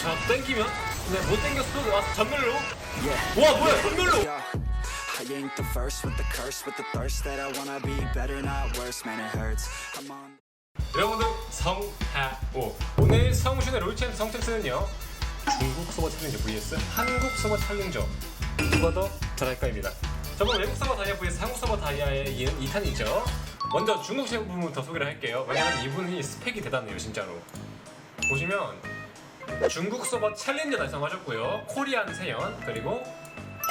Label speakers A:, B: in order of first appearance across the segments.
A: 자 땡기면? 근데 못 땡겼어 와서 전멸로. 와 뭐야 전멸로?
B: I ain't the first with the curse, with the thirst that I wanna be. Better, not worse. Man, it hurts. I'm on.
A: 여러분들 성하오. 오늘 성훈의 롤챔 성챔스는요 중국 서버 챌린저 vs 한국 서버 챌린저. 누가 더 잘할까입니다. 저번 외국 서버 다이아 vs 한국 서버 다이아의 이은 2탄이죠. 먼저 중국 제품부터 소개를 할게요. 왜냐면 이분이 스펙이 대단해요 진짜로. 보시면 중국 서버 챌린저 달성하셨고요 코리안 세연 그리고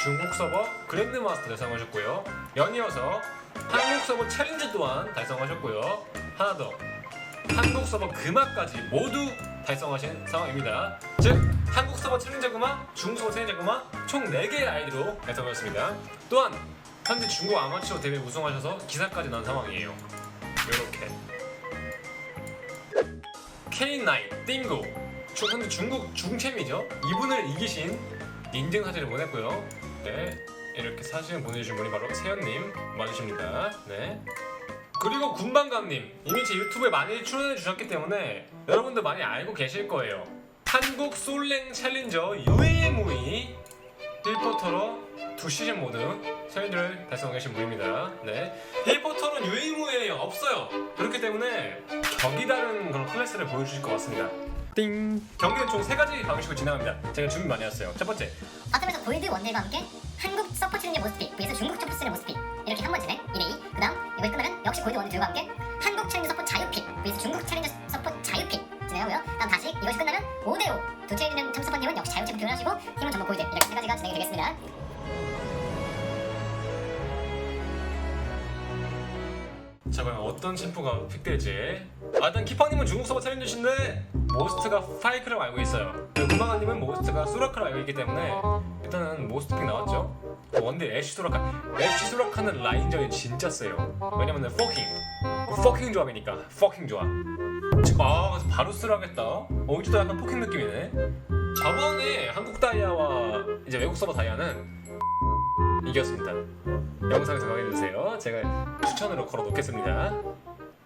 A: 중국 서버 그랜드 마스터 달성하셨고요 연이어서 한국 서버 챌린저 또한 달성하셨고요 하나 더 한국 서버 금화까지 모두 달성하신 상황입니다. 즉 한국 서버 챌린저 금화, 중국 서버 챌린저 금화 총 4개의 아이디로 달성하였습니다. 또한 현재 중국 아마추어 대회 우승하셔서 기사까지 난 상황이에요. 이렇게 K9 띵고 주- 현재 중국 중챔이죠. 이분을 이기신 인증 사진을 보냈고요. 네 이렇게 사진을 보내주신 분이 바로 세연님 맞으십니다. 네. 그리고 군방감님 이미 제 유튜브에 많이 출연해 주셨기 때문에 여러분들 많이 알고 계실 거예요. 한국 솔랭 챌린저 UAM이 1포터로 두 시즌 모드 챌린저를 달성하고 계신 분입니다. 네. 1포터는 UAM에 없어요. 그렇기 때문에 격이 다른 그런 클래스를 보여주실 것 같습니다. 띵. 경기는 총 세 가지 방식으로 진행합니다. 제가 준비 많이 했어요. 첫 번째,
C: 바텀에서 골드 원딜과 함께 한국 서포 챌린저 모스픽 vs 중국 서포 챌린저 모스픽 이렇게 한 번 진행 2대2 그 다음 이걸 끝나면 역시 골드 원딜과 함께 한국 챌린저 서포 자유픽 vs 중국 챌린저 서포 자유픽 진행하고요 다음 다시 이것이 끝나면 5대5 두 챌린저 참서퍼님은 역시 자유픽을 교환하시고 팀은 전부 골드 이렇게 세 가지가 진행이 되겠습니다
A: 자 과연 어떤 챔프가 픽될지 아 일단 키팡님은 중국 서버 챌린저신데 모스트가 파이크를 알고 있어요. 구마가님은 모스트가 수라카를 알고 있기 때문에 일단은 모스트 픽 나왔죠. 원딜 애쉬 수라카. 애쉬 수라카는 라인전이 진짜 세요. 왜냐면은 포킹. 포킹 조합이니까 포킹 조합. 아 바로 쓰라겠다. 어 이제도 약간 포킹 느낌이네. 저번에 한국 다이아와 이제 외국 서버 다이아는 이겼습니다. 영상에서 확인해주세요. 제가 추천으로 걸어 놓겠습니다.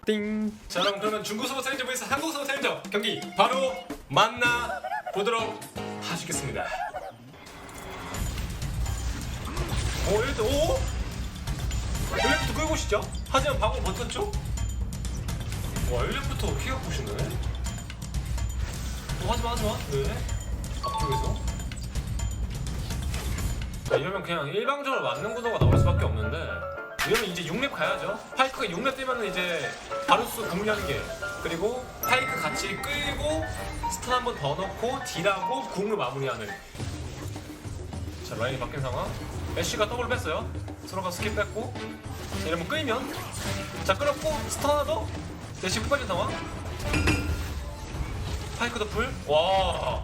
A: 띵. 자, 그럼 그러면 중국 서버 vs 한국 서버 챌린저 경기 바로 만나 보도록 하시겠습니다. 오, 1등, 오! 1렙부터 끌고 오시죠? 하지만 방금 버텼죠? 와, 1렙부터 키가 보시네. 어, 하지마, 하지마. 네. 앞쪽에서. 자, 이러면 그냥 일방적으로 맞는 구도가 나올 수밖에 없는데 이러면 이제 6렙 가야죠. 파이크가 6렙 되면 이제 바루스 게. 그리고 파이크 같이 끌고 스턴 한 번 더 넣고 딜하고 궁을 마무리하는. 자 라인이 바뀐 상황. 애쉬가 더블 뺐어요. 서로가 스킵 뺐고. 자 이러면 끌면. 자 끌었고 스턴 하나 더. 애쉬 푹 빠진 상황 파이크도 풀? 와.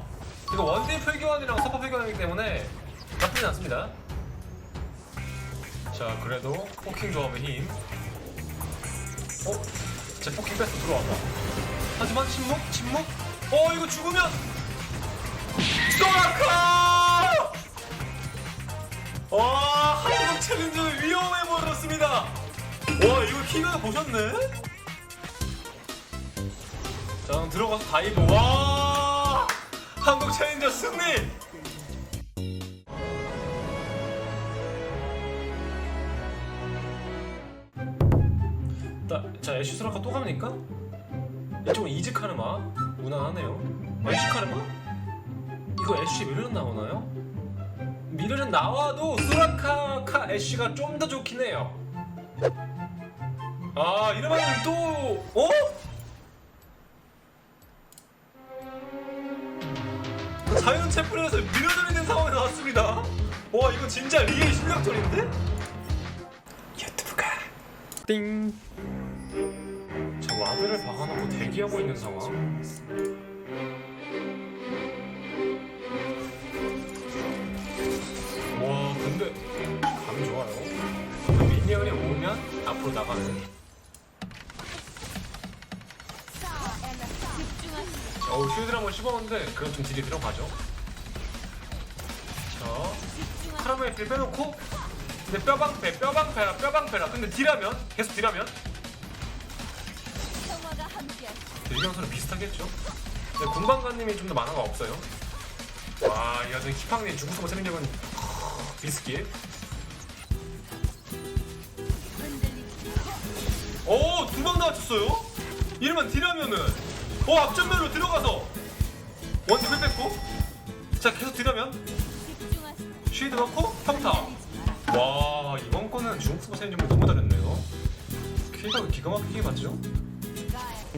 A: 이거 원딜 풀교환이랑 서퍼 풀교환이기 때문에 나쁘지 않습니다. 자, 그래도 포킹 조합의 힘. 어? 제 포킹 뺐어 들어왔다. 하지만 침묵, 침묵. 어, 이거 죽으면 소라카! 와, 한국 챌린저 위험해 보였습니다. 와, 이거 키가 보셨네? 자, 그럼 들어가서 다이브. 와! 한국 챌린저 승리! 나, 자 애쉬 수라카 또 갑니까? 이쪽은 이즈 카르마 무난하네요 애쉬 카르마? 이거 애쉬 미르는 나오나요? 미르는 나와도 수라카 카 애쉬가 좀 더 좋긴 해요 아 이러면 또 어? 자연 챔프에서 밀어드리는 상황이 나왔습니다 와 이거 진짜 리얼 실력전인데? 유튜브가 띵. 자 와드를 박아놓고 대기하고 있는 상황. 와 근데 감 좋아요. 근데 미니언이 오면 앞으로 나가는. 어우 쉴드 한번 씹었는데 그럼 좀 딜이 들어가죠. 자 카라멜 딜 빼놓고 근데 뼈방패 뼈방패라 뼈방패라 근데 딜하면 계속 딜하면 딜경선은 비슷하겠죠 근데 군방관님이 좀 더 만화가 없어요 와, 이 아주 힙합님 중국 서버 챌린저는 비스킷. 오, 두 방 나왔었어요? 이러면 딜하면은, 오, 앞전면으로 들어가서 원투 뺐고 자, 계속 딜하면, 쉴드 넣고, 평타. 와, 이번 거는 중국 서버 챌린저를 너무 잘했네요. 킬각을 기가 막히게 맞죠?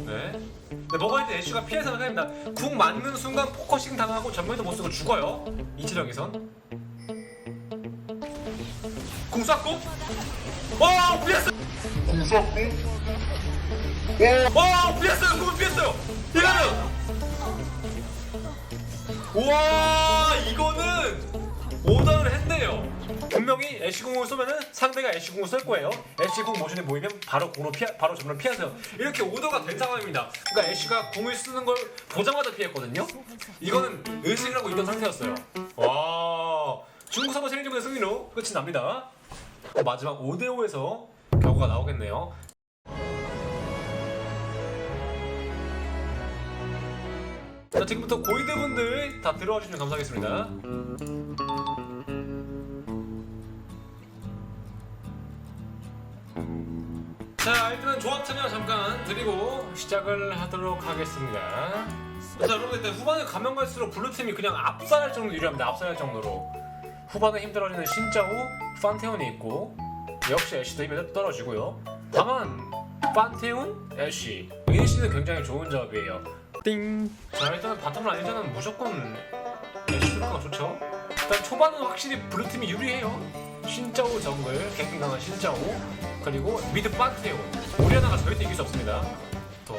A: 네. 네, 먹어야 돼. 애쉬가 피해서 나갑니다. 궁 맞는 순간 포커싱 당하고 전면도 못 쓰고 죽어요. 이지령에선. 궁 쐈고. 와, 피했어. 궁 쐈고. 와, 피했어요. 궁을 피했어요. 이러면. 와, 이거는 오더를 했네요. 분명히 애쉬궁을 쏘면은 상대가 애쉬궁을 쏠 거예요. 애쉬궁 모션이 보이면 바로 궁으로 피하, 바로 전면으로 피하세요. 이렇게 오더가 된 상황입니다. 그러니까 애쉬가 궁을 쓰는 걸 보자마자 피했거든요. 이거는 의식을 하고 있던 상태였어요. 와, 중국 서버 챌린저의 승리로 끝이 납니다. 어, 마지막 5대5에서 결과가 나오겠네요. 자, 지금부터 고이드 분들 다 들어와 주시면 감사하겠습니다. 자 일단은 조합 참여 잠깐 드리고 시작을 하도록 하겠습니다. 자 여러분 일단 후반에 가면 갈수록 블루팀이 그냥 압살할 정도로 유리합니다. 압살할 정도로. 후반에 힘들어지는 신짜오, 판테온이 있고 역시 애쉬도 힘이 떨어지고요. 다만 판테온, 애쉬. 이니시는 굉장히 좋은 조합이에요. 띵. 자 일단은 바텀을 아니잖아는 무조건 애쉬가 좋죠? 일단 초반은 확실히 블루팀이 유리해요. 신짜오 정글, 갱킹 강한 신짜오 그리고 미드 판테온 오리아나가 절대 이길 수 없습니다. 또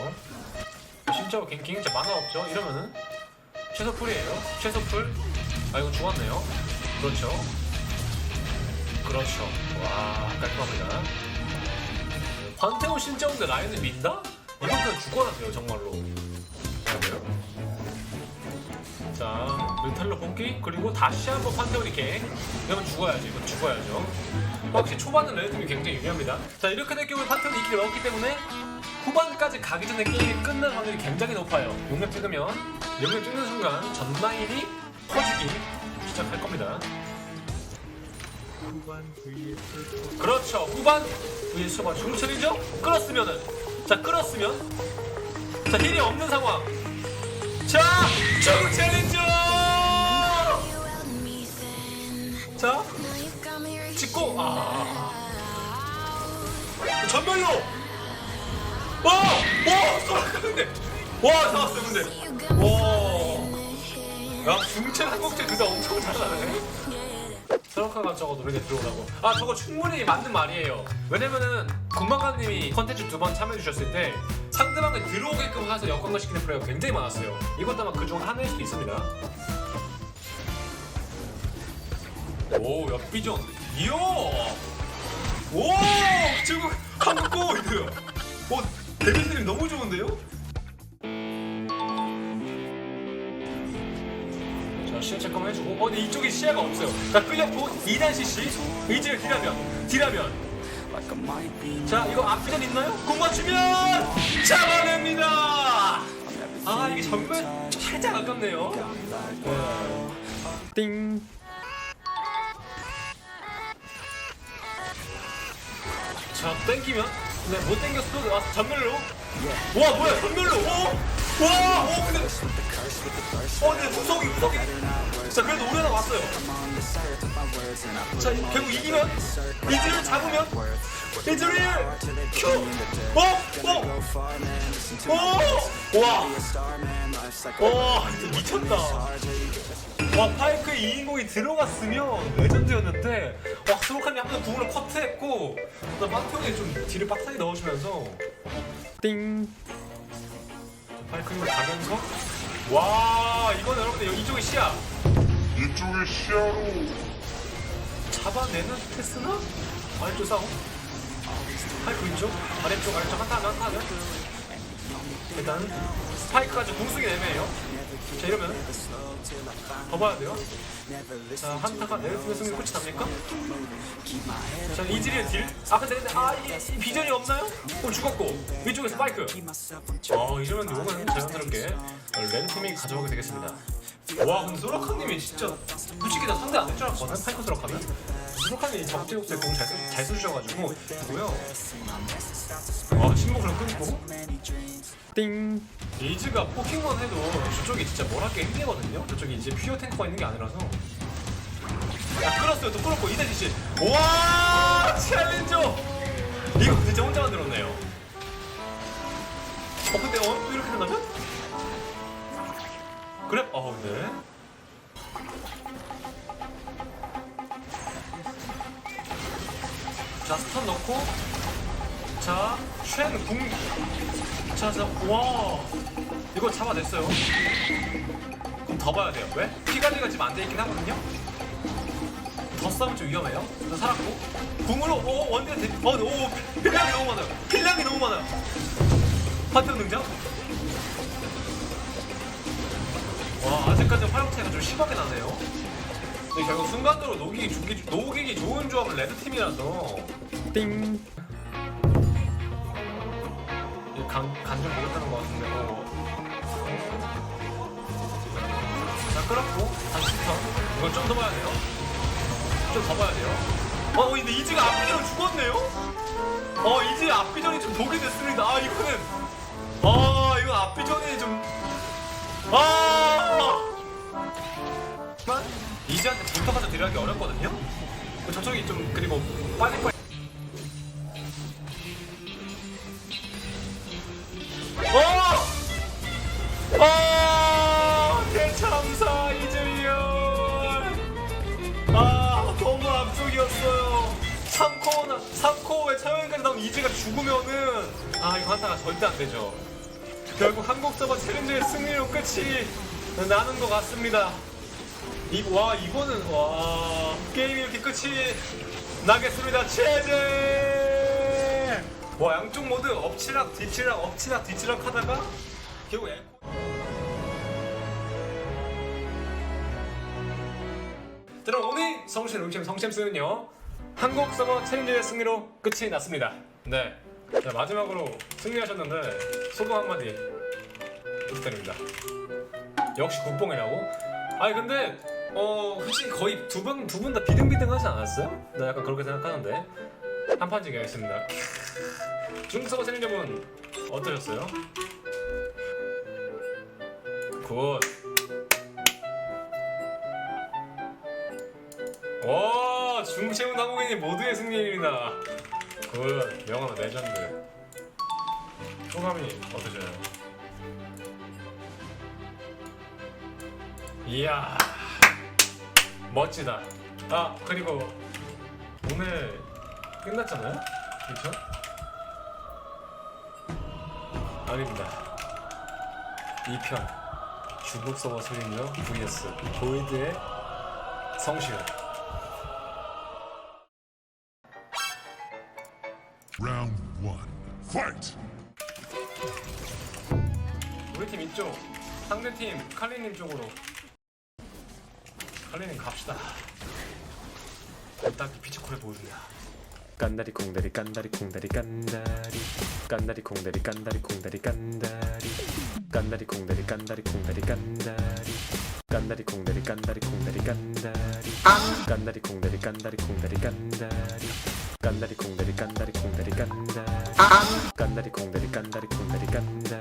A: 신짜오 갱킹 진짜 만화 없죠. 이러면은 최소 풀이에요. 최소 풀 아 이거 죽었네요. 그렇죠. 그렇죠. 와 깔끔합니다. 판테온 신짜오인데 라인을 민다? 이건 그냥 죽어야 돼요 정말로. 자, 멘탈로 본기 그리고 다시 한번 판테온이 갱. 이러면 죽어야죠. 이건 죽어야죠. 확실히 초반은 레드팀이 굉장히 유리합니다. 자, 이렇게 될 경우에 판테온이 이킬을 먹었기 때문에 후반까지 가기 전에 게임이 끝날 확률이 굉장히 높아요. 용렙 찍으면 용렙 찍는 순간 전라인이 퍼지기 시작할 겁니다. 그렇죠. 후반 vs 초반 중철이죠 끌었으면은 자 끌었으면 자 힐이 없는 상황. 자, 중 챌린저! 자, 찍고, 아. 전멸로! 와! 와! 쏘았는데! 와, 잡았어, 근데! 와! 야, 중체 한국체 그다 엄청 잘하네. 서로카가 저거 노래에 들어오라고. 아, 저거 충분히 맞는 말이에요. 왜냐면은, 군방관님이 컨텐츠 두 번 참여해주셨을 때, 상대방을 들어오게끔 해서 역광을 시키는 플레이가 굉장히 많았어요. 이것도 아마 그중 하나일 수도 있습니다. 오, 옆비전. 이야! 오! 지금 한국 고이드! 오, 데뷔스님 너무 좋은데요? 자, 시야 체크만 해주고. 어, 근데 이쪽에 시야가 없어요. 자, 끌렸고, 2단 CC. 의지를 딜하면, 딜하면. 자, 이거 앞비전 있나요? 공 맞추면 잡아냅니다! 아, 이게 정말 살짝 아깝네요. 네. 띵. 자, 땡기면? 네, 못 땡겼어. 와서 전멸로. 와, 뭐야, 전멸로. 오! 와, 오, 근데. 어, 근데
B: not worse.
A: 자, 그래도 오려나 왔어요. 자, 결국 이기면? 이즈를 잡으면? 이즈를! 큐! 어? 어? 오! 와! 와, 미쳤다. 와 파이크의 2인공이 들어갔으면 레전드였는데 와 스모카님 한번 궁으로 커트했고 나 마티형이 좀 뒤를 빡세게 넣어주면서 띵. 파이크님 가면서 와 이건 여러분들 이쪽에 시야.
D: 이쪽의 시야로.
A: 잡아내는 패스나? 아래쪽 싸움? 파이크 왼쪽? 아래쪽 아래쪽 한타 하면 한타 하면 일단 스파이크까지 공수기 애매해요. 자 이러면 더 봐야 돼요 자 한타가 승리 끝이 납니까? 자 이즈리의 딜? 아 근데 근데 아 이, 이 비전이 없나요? 어 죽었고. 위쪽에서 파이크. 어 이러면 요거는 자연스럽게 레드팀이 가져오게 되겠습니다. 와 근데 소라카님이 진짜 솔직히 나 상대 안 될 줄 알았거든 파이크 소라카면 소라카님이 적재국대 공잘 잘 써주셔가지고. 뭐요. 와 침묵을 끊고. 띵. 이즈가 포킹만 해도 저쪽이 진짜 뭘 할게 힘들거든요. 저쪽이 이제 퓨어 탱커가 있는 게 아니라서 야 끌었어요 또 끌었고 이대지 씨. 와 챌린저. 이거 진짜 혼자 만들었네요. 어 근데 어 또 이렇게 된다면? 그래? 어 네. 자 스턴 넣고 자 쉔 궁 자 자 와 이거 잡아냈어요. 그럼 더 봐야 돼요. 왜? 피 관리가 지금 안 돼 있긴 하거든요. 더 싸우면 좀 위험해요. 저 살았고 궁으로 오 원딜 대... 어, 오 필량이 너무 많아요. 필량이 너무 많아요. 파티원 등장. 와 아직까지 활용 차이가 좀 심하게 나네요. 근데 결국 순간적으로 녹이기 좋기 녹이기 좋은 조합은 레드 팀이라서 띵. 간간좀 모르겠다는 것 같은데. 어. 자 끌었고 다시 스턴. 이건 좀 더 봐야 돼요. 좀더 봐야 돼요. 어, 근데 이즈가 앞비전 죽었네요? 어, 이즈 앞비전이 좀 독이 됐습니다. 아, 이거는. 아, 이거 앞비전이 좀. 아! 만 이즈한테 붙어가서 딜하기 어렵거든요? 그 저쪽이 좀, 그리고 빨리빨리. 어! 아! 앞쪽이었어요. 3코어나 3코어에 차영까지 나온 이즈가 죽으면은 아 이거 한타가 절대 안 되죠. 결국 한국 서버 챌린저의 승리로 끝이 나는 것 같습니다. 이, 와 이거는 와 게임이 이렇게 끝이 나겠습니다. 체제 와 양쪽 모두 엎치락 뒤치락 엎치락 뒤치락 하다가 결국 에 성실 롤챔 성챔스는요 한국 서버 챌린저의 승리로 끝이 났습니다. 네. 자, 마지막으로 승리하셨는데 소감 한마디 부탁드립니다. 역시 국뽕이라고? 아니 근데 어 솔직히 거의 두분다 비등비등하지 않았어요? 나 약간 그렇게 생각하는데 한판 지기 하겠습니다. 중국 서버 챌린저분 어떠셨어요? 굿. 중체운 한국인이 모두의 승리입니다. 그 명언 레전드. 소감이 어떠세요? 이야 멋지다. 아 그리고 오늘 끝났잖아요, 그렇죠? 아닙니다. 2편 중국 서버 슬림녀 vs 보이드의 성실. 상대 팀 칼리님 쪽으로. 칼리님 갑시다. 딱 피치콜에 보여준다.
E: 깐다리 콩다리 깐다리 콩다리 깐다리 깐다리 콩다리 깐다리 콩다리 깐다리 깐다리 콩다리 깐다리 콩다리 깐다리 깐다리 콩다리 깐다리 콩다리 깐다리 깐다리 콩다리 깐다리 콩다리 깐다리 깐다리 콩다리 깐다리 콩다리 깐다리 깐다리 콩다리 깐다리 깐다리